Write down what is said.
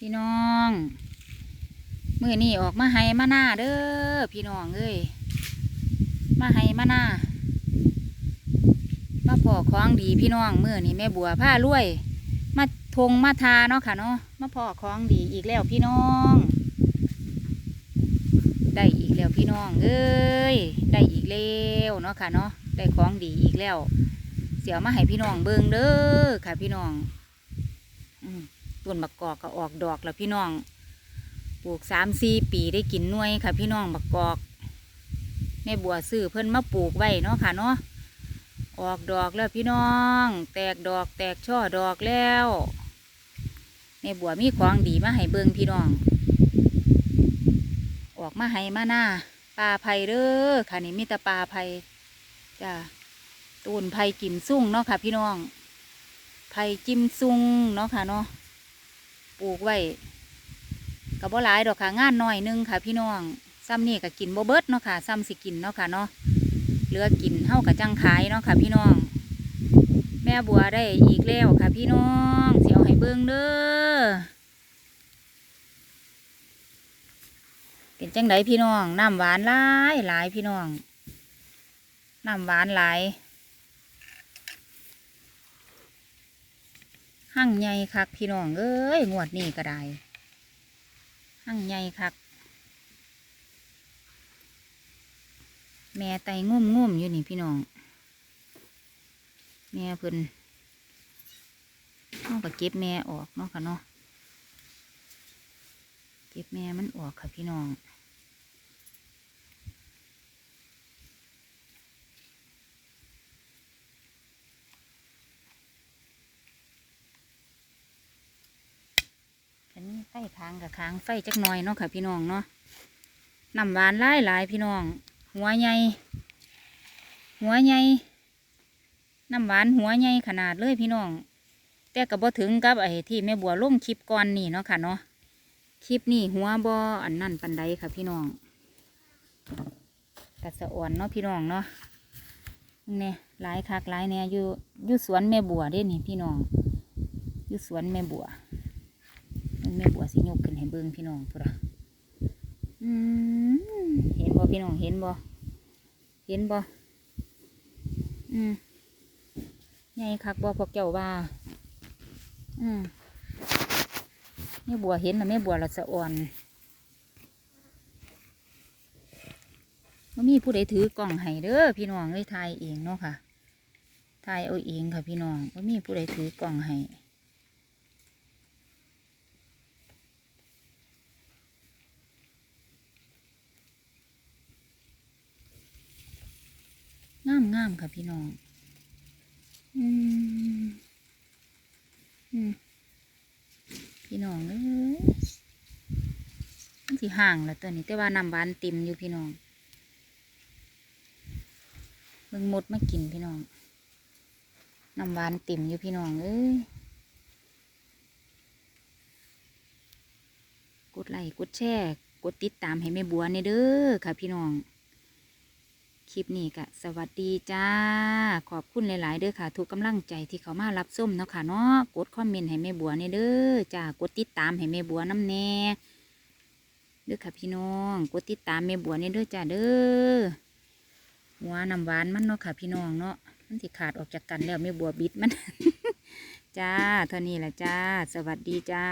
พี่น้องมือนี่ออกมาให้มาหน้าเด้อพี่น้องเอ้ยมาให้มาหน้ามาพอของดีพี่น้องมือนี่แม่บัวผ้ารวยมาทงมาทาเนาะค่ะเนาะมาพอของดีอีกแล้วพี่น้อง ได้อีกแล้วพี่น้องเอ้ยได้อีกแล้วเนาะค่ะเนาะได้ของดีอีกแล้ว เสียวมาให้พี่น้องเบิ่งเด้อค่ะพี่น้อง อืม ต้นบักกอกก็ออกดอกแล้วพี่น้อง ปลูกสามสี่ปีได้กินน่วยค่ะ พี่น้องบักกอกแม่บัวซื้อเพิ่นมาปลูกไว้เนาะค่ะเนาะออกดอกแล้วพี่น้อง แตกดอกแตกช่อดอกแล้วแม่บัวมีของดีมาให้เบิ่งพี่น้อง ออกมาให้มาหน้าปลาไผ่เด้อค่ะนี่มีแต่ปลาไผ่จ้าตูนไผ่กิมซุ่งเนาะค่ะ พี่น้องไผ่จิมซุ่งเนาะค่ะเนาะ ปลูกไว้กับบ่หลายดอกค่ะงานน้อยหนึงค่ะ พี่น้องซ้ำนี่ก็กินบ่เบิดเนาะค่ะซ้ำสิกินเนาะค่ะเนาะเหลือกินเท่ากับจังขายเนาะค่ะ พี่น้อง แม่บัวได้อีกแล้วค่ะ พี่น้องเสิเอาให้เบิ่งเด้อเป็นจังไดพี่น้องน้ำหวานหลายหลายพี่น้องน้ำหวานหลาย หั่งใหญ่คักพี่น้องเอ้ยงวดนี้ก็ได้หั่งใหญ่คัก แม่ไตงุ่มงุ่มๆอยู่นี่พี่น้อง แม่เพิ่นเอาก็เก็บแม่ออกเนาะค่ะเนาะเก็บแม่มันออกค่ะพี่น้อง อันนี้ไฟ ค้างกับค้างไฟจักหน่อยเนาะค่ะพี่น้องเนาะน้ำหวานหลายหลายพี่น้อง หัวใหญ่หัวใหญ่น้ำหวานหัวใหญ่ขนาดเลยพี่น้อง แต่กับบ่ถึงกับไอ้ที่แม่บัวลงคลิปก่อนนี่เนาะค่ะเนาะคลิปนี่หัวบ่อันนั่นปันใดค่ะพี่น้องแต่สะอ่อนเนาะพี่น้องเนาะเนี่ยหลายคักหลายแน่อยู่อยู่สวนแม่บัวเด้นี่พี่น้องอยู่สวนแม่บัว แม่บัวสิยกขึ้นให้เบิ่งพี่น้องพุ่นอะเห็นบ่พี่น้องเห็นบ่เห็นบ่อืมใหญ่คักบ่พวกเจ้าว่าอืมแม่บัวเห็นแล้วแม่บัวละสะอ่อนบ่มีผู้ใดถือกล่องให้เด้อพี่น้องเลยถ่ายเองเนาะค่ะถ่ายเอาเองค่ะพี่น้องบ่มีผู้ใดถือกล่องให้ งามงามค่ะพี่น้อง อืม อืม พี่น้องเอ้ยมันสิห่างแล้วตัวนี้ แต่ว่าน้ำหวานเต็มอยู่พี่น้องเบิ่งมดมากินพี่น้องน้ำหวานเต็มอยู่พี่น้องเอ้ยกดไลค์กดแชร์กดติดตามให้แม่บัวในเด้อค่ะพี่น้อง คลิปนี้ก็สวัสดีจ้า ขอบคุณหลาย ๆ เด้อค่ะ ทุกกำลังใจที่เขามารับส้มเนาะค่ะเนาะกดคอมเมนต์ให้แม่บัวเนี่ยเด้อจ้ากดติดตามให้แม่บัวน้ำแน่เด้อค่ะพี่น้อง กดติดตามแม่บัวเนี่ยเด้อจ้าเด้อหัวน้ำหวานมันเนาะค่ะ พี่น้องเนาะมันสิขาดออกจากกันแล้วแม่บัวบิดมัน จ้าเท่านี้แหละจ้า สวัสดีจ้า